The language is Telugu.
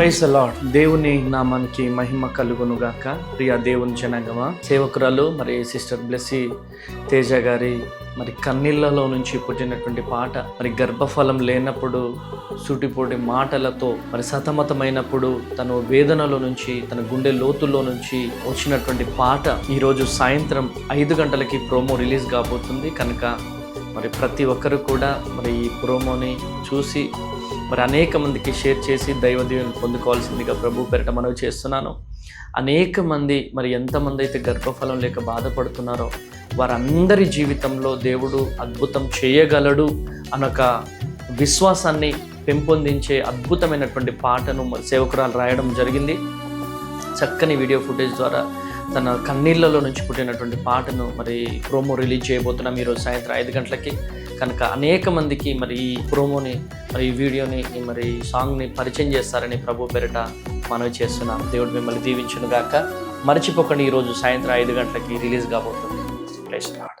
ప్రైస్ లాడ్ దేవుని నామానికి మహిమ కలుగును గాక ప్రియ దేవుని జనాంగమ సేవకురాలు మరి సిస్టర్ బ్లెస్సి తేజ గారి మరి కన్నీళ్ళలో నుంచి పుట్టినటువంటి పాట మరి గర్భఫలం లేనప్పుడు సూటిపోటి మాటలతో మరి సతమతమైనప్పుడు తను వేదనలో నుంచి తన గుండె లోతుల్లో నుంచి వచ్చినటువంటి పాట ఈరోజు సాయంత్రం ఐదు గంటలకి ప్రోమో రిలీజ్ కాబోతుంది. కనుక మరి ప్రతి ఒక్కరు కూడా మరి ఈ ప్రోమోని చూసి మరి అనేక మందికి షేర్ చేసి దైవ పొందుకోవాల్సిందిగా ప్రభు పెరట మనవి చేస్తున్నాను. అనేక మంది మరి ఎంతమంది అయితే గర్భఫలం లేక బాధపడుతున్నారో వారందరి జీవితంలో దేవుడు అద్భుతం చేయగలడు అనొక విశ్వాసాన్ని పెంపొందించే అద్భుతమైనటువంటి పాటను మరి సేవకురాలు రాయడం జరిగింది. చక్కని వీడియో ఫుటేజ్ ద్వారా తన కన్నీళ్ళలో నుంచి పుట్టినటువంటి పాటను మరి ప్రోమో రిలీజ్ చేయబోతున్నాం ఈరోజు సాయంత్రం ఐదు గంటలకి. కనుక అనేక మందికి మరి ఈ ప్రోమోని మరి ఈ వీడియోని ఈ మరి ఈ సాంగ్ని పరిచయం చేస్తారని ప్రభు పేరిట మనవి చేస్తున్నాం. దేవుడు మిమ్మల్ని దీవించును గాక మర్చిపోకండి ఈరోజు సాయంత్రం ఐదు గంటలకి రిలీజ్ కాబోతుంది. ప్లేస్